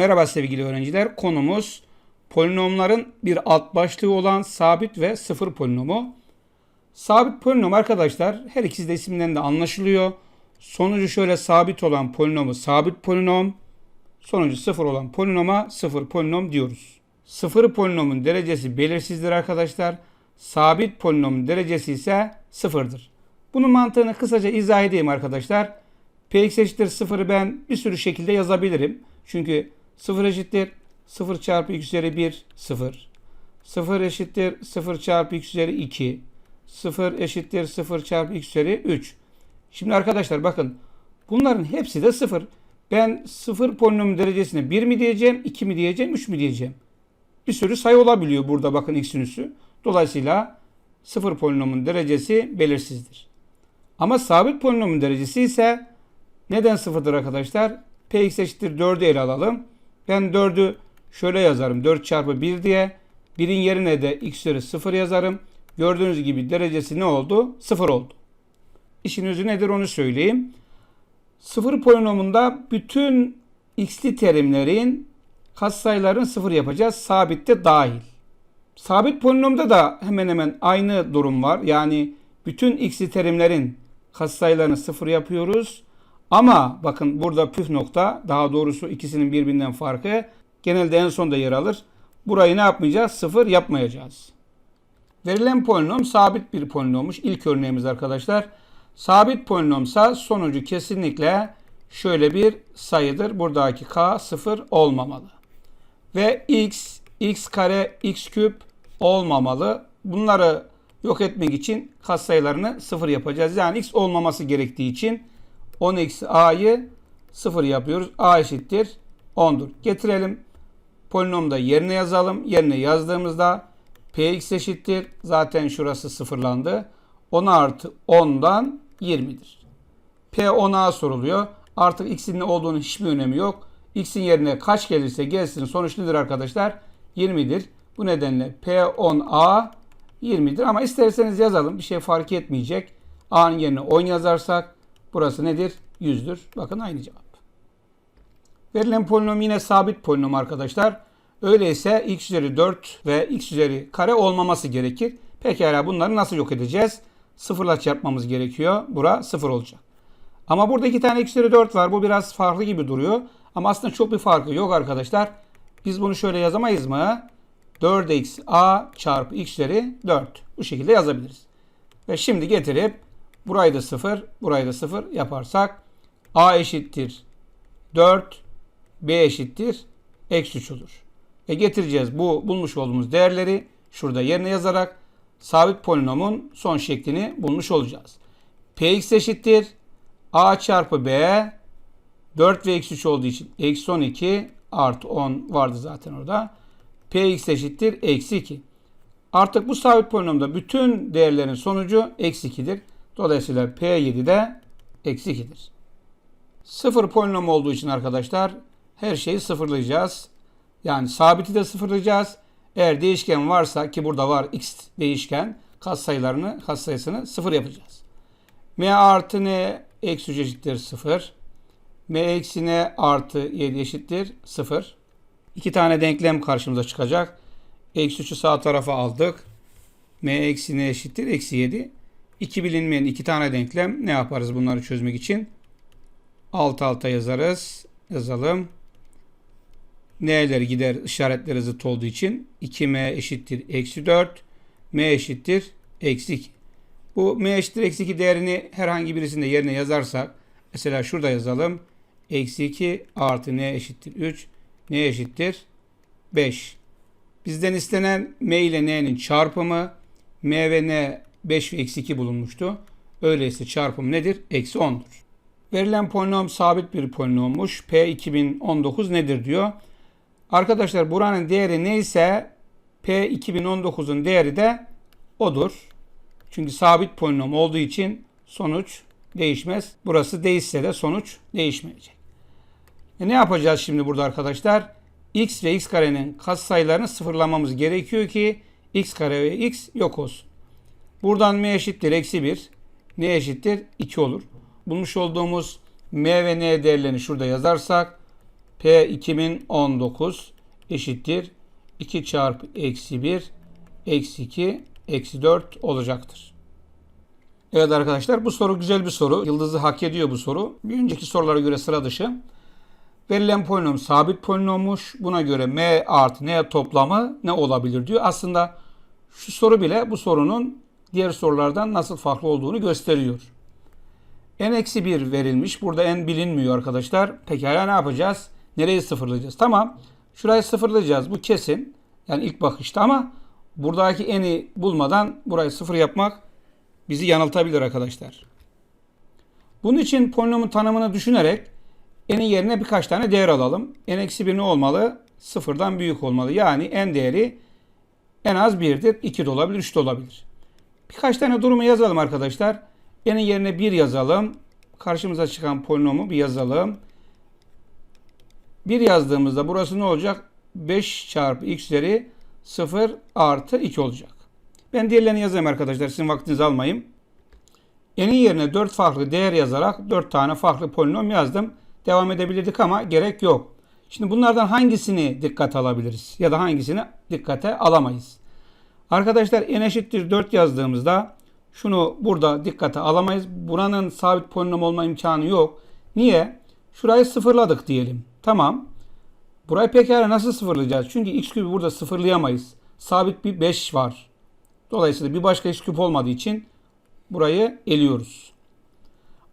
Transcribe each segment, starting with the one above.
Merhaba sevgili öğrenciler. Konumuz polinomların bir alt başlığı olan sabit ve sıfır polinomu. Sabit polinom arkadaşlar her ikisi de isminden de anlaşılıyor. Sonucu şöyle sabit olan polinomu sabit polinom, sonucu sıfır olan polinoma sıfır polinom diyoruz. Sıfır polinomun derecesi belirsizdir arkadaşlar. Sabit polinomun derecesi ise sıfırdır. Bunun mantığını kısaca izah edeyim arkadaşlar. Px eşittir sıfırı ben bir sürü şekilde yazabilirim. Çünkü 0 eşittir 0 çarpı x üzeri 1 0. 0 eşittir 0 çarpı x üzeri 2. 0 eşittir 0 çarpı x üzeri 3. Şimdi arkadaşlar bakın bunların hepsi de 0. Ben 0 polinomun derecesine 1 mi diyeceğim, 2 mi diyeceğim, 3 mü diyeceğim. Bir sürü sayı olabiliyor burada bakın x'in üssü. Dolayısıyla 0 polinomun derecesi belirsizdir. Ama sabit polinomun derecesi ise neden sıfırdır arkadaşlar? Px eşittir 4'ü ele alalım. Ben 4'ü şöyle yazarım. 4 çarpı 1 diye. 1'in yerine de x üzeri 0 yazarım. Gördüğünüz gibi derecesi ne oldu? 0 oldu. İşin özü nedir onu söyleyeyim. Sıfır polinomunda bütün x'li terimlerin katsayıların sıfır yapacağız. Sabitte dahil. Sabit polinomda da hemen hemen aynı durum var. Yani bütün x'li terimlerin katsayılarını sıfır yapıyoruz. Ama bakın burada püf nokta daha doğrusu ikisinin birbirinden farkı genelde en sonda yer alır. Burayı ne yapmayacağız? Sıfır yapmayacağız. Verilen polinom sabit bir polinommuş. İlk örneğimiz arkadaşlar. Sabit polinomsa sonucu kesinlikle şöyle bir sayıdır. Buradaki k sıfır olmamalı. Ve x, x kare, x küp olmamalı. Bunları yok etmek için katsayılarını sıfır yapacağız. Yani x olmaması gerektiği için 10 eksi a'yı 0 yapıyoruz. a eşittir 10'dur. Getirelim. Polinomda yerine yazalım. Yerine yazdığımızda px eşittir. Zaten şurası sıfırlandı. 10 artı 10'dan 20'dir. p 10a soruluyor. Artık x'in ne olduğunu hiçbir önemi yok. x'in yerine kaç gelirse gelsin sonuç nedir arkadaşlar? 20'dir. Bu nedenle p10a 20'dir. Ama isterseniz yazalım. Bir şey fark etmeyecek. a'nın yerine 10 yazarsak Burası nedir? 100'dür. Bakın aynı cevap. Verilen polinom yine sabit polinom arkadaşlar. Öyleyse x üzeri 4 ve x üzeri kare olmaması gerekir. Pekala bunları nasıl yok edeceğiz? Sıfırla çarpmamız gerekiyor. Bura sıfır olacak. Ama burada iki tane x üzeri 4 var. Bu biraz farklı gibi duruyor. Ama aslında çok bir farkı yok arkadaşlar. Biz bunu şöyle yazamayız mı? 4x a çarpı x üzeri 4. Bu şekilde yazabiliriz. Ve şimdi getirip Burayı da 0, burayı da 0 yaparsak a eşittir 4, b eşittir eksi 3 olur. Ve getireceğiz bu bulmuş olduğumuz değerleri şurada yerine yazarak sabit polinomun son şeklini bulmuş olacağız. px eşittir a çarpı b 4 ve eksi 3 olduğu için eksi 12 artı 10 vardı zaten orada. px eşittir eksi 2. Artık bu sabit polinomda bütün değerlerin sonucu eksi 2'dir. Dolayısıyla P7 de eksi 2'dir. Sıfır polinom olduğu için arkadaşlar her şeyi sıfırlayacağız. Yani sabiti de sıfırlayacağız. Eğer değişken varsa ki burada var x değişken katsayılarını katsayısını sıfır yapacağız. m artı n eksi 3 eşittir 0. m eksi n artı 7 eşittir 0. İki tane denklem karşımıza çıkacak. Eksi 3'ü sağ tarafa aldık. m eksi n eşittir eksi 7. İki bilinmeyen iki tane denklem ne yaparız bunları çözmek için? Alt alta yazarız. Yazalım. N'ler gider işaretleri zıt olduğu için 2m eşittir eksi 4. m eşittir eksi 2. Bu m eşittir eksi 2 değerini herhangi birisinde yerine yazarsak mesela şurada yazalım. Eksi 2 artı n eşittir 3. n eşittir 5. Bizden istenen m ile n'nin çarpımı m ve n 5 ve eksi 2 bulunmuştu. Öyleyse çarpım nedir? Eksi 10'dur. Verilen polinom sabit bir polinommuş. P 2019 nedir diyor. Arkadaşlar buranın değeri neyse P 2019'un değeri de odur. Çünkü sabit polinom olduğu için sonuç değişmez. Burası değişse de sonuç değişmeyecek. E ne yapacağız şimdi burada arkadaşlar? x ve x karenin katsayılarını sıfırlamamız gerekiyor ki x kare ve x yok olsun. Buradan m eşittir eksi 1. n eşittir 2 olur. Bulmuş olduğumuz m ve n değerlerini şurada yazarsak P 2019 eşittir 2 çarpı eksi 1 eksi 2 eksi 4 olacaktır. Evet arkadaşlar bu soru güzel bir soru. Yıldızı hak ediyor bu soru. Bir önceki sorulara göre sıra dışı. Verilen polinom sabit polinommuş. Buna göre m artı n toplamı ne olabilir diyor. Aslında şu soru bile bu sorunun diğer sorulardan nasıl farklı olduğunu gösteriyor. n-1 verilmiş. Burada n bilinmiyor arkadaşlar. Pekala ne yapacağız? Nereyi sıfırlayacağız? Tamam. Şurayı sıfırlayacağız. Bu kesin. Yani ilk bakışta ama buradaki n'i bulmadan burayı sıfır yapmak bizi yanıltabilir arkadaşlar. Bunun için polinomun tanımını düşünerek n'in yerine birkaç tane değer alalım. n-1 ne olmalı? Sıfırdan büyük olmalı. Yani n değeri en az 1'dir. 2 de olabilir, 3 de olabilir. Birkaç tane durumu yazalım arkadaşlar. n'in yerine 1 yazalım. Karşımıza çıkan polinomu bir yazalım. 1 yazdığımızda burası ne olacak? 5 çarpı x üzeri 0 artı 2 olacak. Ben diğerlerini yazayım arkadaşlar. Sizin vaktinizi almayayım. N'in yerine 4 farklı değer yazarak 4 tane farklı polinom yazdım. Devam edebilirdik ama gerek yok. Şimdi bunlardan hangisini dikkate alabiliriz? Ya da hangisini dikkate alamayız? Arkadaşlar n eşittir 4 yazdığımızda şunu burada dikkate alamayız. Buranın sabit polinom olma imkanı yok. Niye? Şurayı sıfırladık diyelim. Tamam. Burayı pekala nasıl sıfırlayacağız? Çünkü x küpü burada sıfırlayamayız. Sabit bir 5 var. Dolayısıyla bir başka x küp olmadığı için burayı eliyoruz.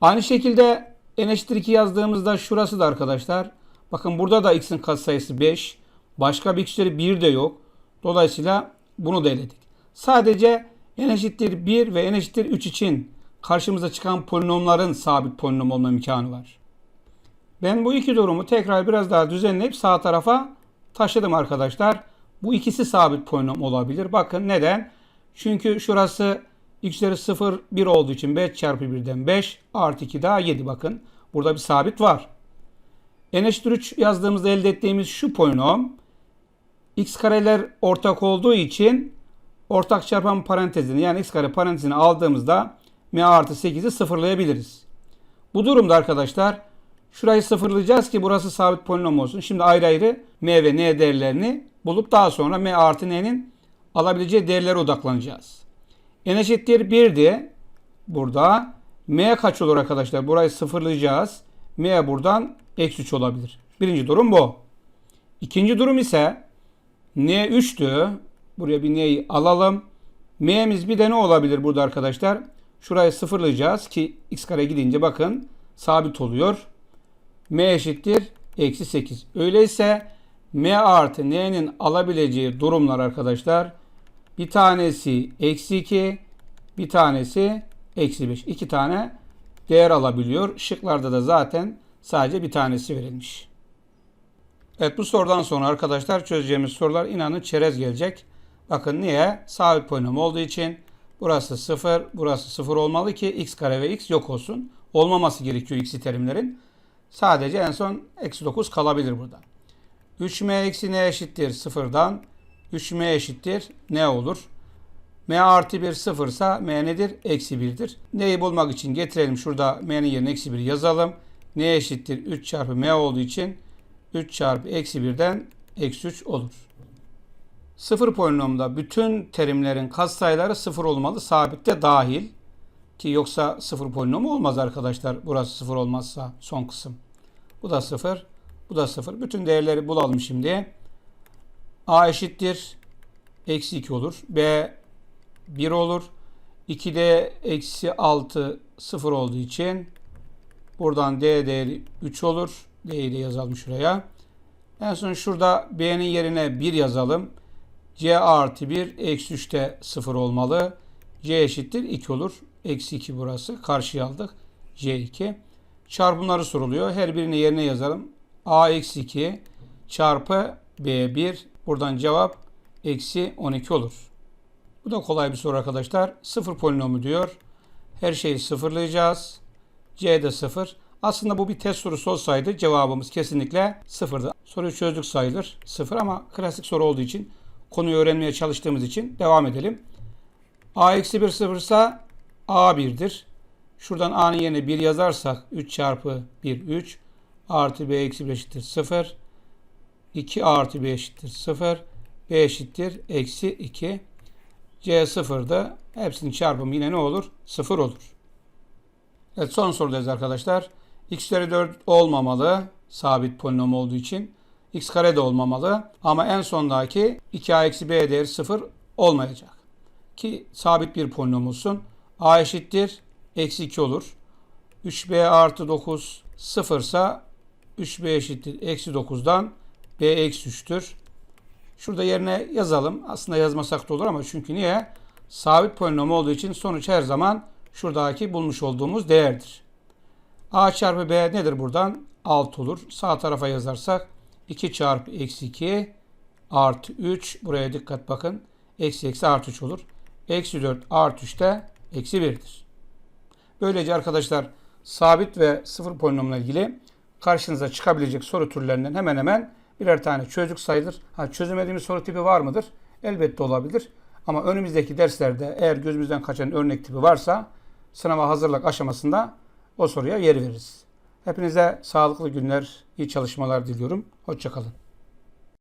Aynı şekilde n eşittir 2 yazdığımızda şurası da arkadaşlar. Bakın burada da x'in katsayısı 5. Başka bir x'leri 1 de yok. Dolayısıyla bunu da eledik. Sadece n eşittir 1 ve n eşittir 3 için karşımıza çıkan polinomların sabit polinom olma imkanı var. Ben bu iki durumu tekrar biraz daha düzenleyip sağ tarafa taşıdım arkadaşlar. Bu ikisi sabit polinom olabilir. Bakın neden? Çünkü şurası x üzeri 0 1 olduğu için 5 çarpı 1'den 5 artı 2 daha 7 bakın. Burada bir sabit var. n eşittir 3 yazdığımızda elde ettiğimiz şu polinom x kareler ortak olduğu için ortak çarpan parantezini yani x kare parantezini aldığımızda m artı 8'i sıfırlayabiliriz. Bu durumda arkadaşlar şurayı sıfırlayacağız ki burası sabit polinom olsun. Şimdi ayrı ayrı m ve n değerlerini bulup daha sonra m artı n'nin alabileceği değerlere odaklanacağız. n eşittir 1 diye burada m kaç olur arkadaşlar? Burayı sıfırlayacağız. m buradan eksi 3 olabilir. Birinci durum bu. İkinci durum ise n 3'tü. Buraya bir n'yi alalım. m'miz bir de ne olabilir burada arkadaşlar? Şurayı sıfırlayacağız ki x kare gidince bakın sabit oluyor. m eşittir eksi 8. Öyleyse m artı n'nin alabileceği durumlar arkadaşlar bir tanesi eksi 2 bir tanesi eksi 5. İki tane değer alabiliyor. Şıklarda da zaten sadece bir tanesi verilmiş. Evet bu sorudan sonra arkadaşlar çözeceğimiz sorular inanın çerez gelecek. Bakın niye? Sabit polinom olduğu için burası 0, burası 0 olmalı ki x kare ve x yok olsun. Olmaması gerekiyor x'i terimlerin. Sadece en son eksi 9 kalabilir burada. 3m eksi n eşittir 0'dan 3m eşittir ne olur? m artı 1 0 ise m nedir? Eksi 1'dir. Neyi bulmak için getirelim şurada m'nin yerine eksi 1 yazalım. n eşittir 3 çarpı m olduğu için 3 çarpı eksi 1'den eksi 3 olur. Sıfır polinomda bütün terimlerin katsayıları sıfır olmalı. Sabitte dahil. Ki yoksa sıfır polinomu olmaz arkadaşlar. Burası sıfır olmazsa son kısım. Bu da sıfır. Bu da sıfır. Bütün değerleri bulalım şimdi. A eşittir. Eksi 2 olur. B 1 olur. 2D eksi 6 0 olduğu için buradan D değeri 3 olur. D'yi de yazalım şuraya. En son şurada B'nin yerine 1 yazalım. C artı 1 eksi 3 de 0 olmalı. C eşittir 2 olur. Eksi 2 burası. Karşıya aldık. C2. Çarpımları soruluyor. Her birini yerine yazalım. A eksi 2 çarpı B1. Buradan cevap eksi 12 olur. Bu da kolay bir soru arkadaşlar. Sıfır polinomu diyor. Her şeyi sıfırlayacağız. C de sıfır. Aslında bu bir test sorusu olsaydı cevabımız kesinlikle sıfırdı. Soruyu çözdük sayılır. Sıfır ama klasik soru olduğu için konuyu öğrenmeye çalıştığımız için devam edelim. A eksi 1 sıfırsa A 1'dir. Şuradan A'nın yerine 1 yazarsak 3 çarpı 1 3. artı b eksi 1 eşittir 0. 2 artı b eşittir 0. b eşittir eksi 2. c 0'da hepsinin çarpımı yine ne olur? 0 olur. Evet son sorudayız arkadaşlar. X üzeri 4 olmamalı. Sabit polinom olduğu için. x kare de olmamalı. Ama en sondaki 2a eksi b değeri 0 olmayacak. Ki sabit bir polinom olsun. a eşittir. Eksi 2 olur. 3b artı 9 0 ise 3b eşittir. Eksi 9'dan b eksi 3'tür. Şurada yerine yazalım. Aslında yazmasak da olur ama çünkü niye? Sabit polinom olduğu için sonuç her zaman şuradaki bulmuş olduğumuz değerdir. A çarpı b nedir buradan? 6 olur. Sağ tarafa yazarsak 2 çarpı eksi 2 artı 3. Buraya dikkat bakın. Eksi eksi artı 3 olur. Eksi 4 artı 3 de eksi 1'dir. Böylece arkadaşlar sabit ve sıfır polinomla ilgili karşınıza çıkabilecek soru türlerinden hemen hemen birer tane çözdük sayılır. Ha, çözemediğimiz soru tipi var mıdır? Elbette olabilir. Ama önümüzdeki derslerde eğer gözümüzden kaçan örnek tipi varsa sınava hazırlık aşamasında o soruya yer veririz. Hepinize sağlıklı günler, iyi çalışmalar diliyorum. Hoşçakalın.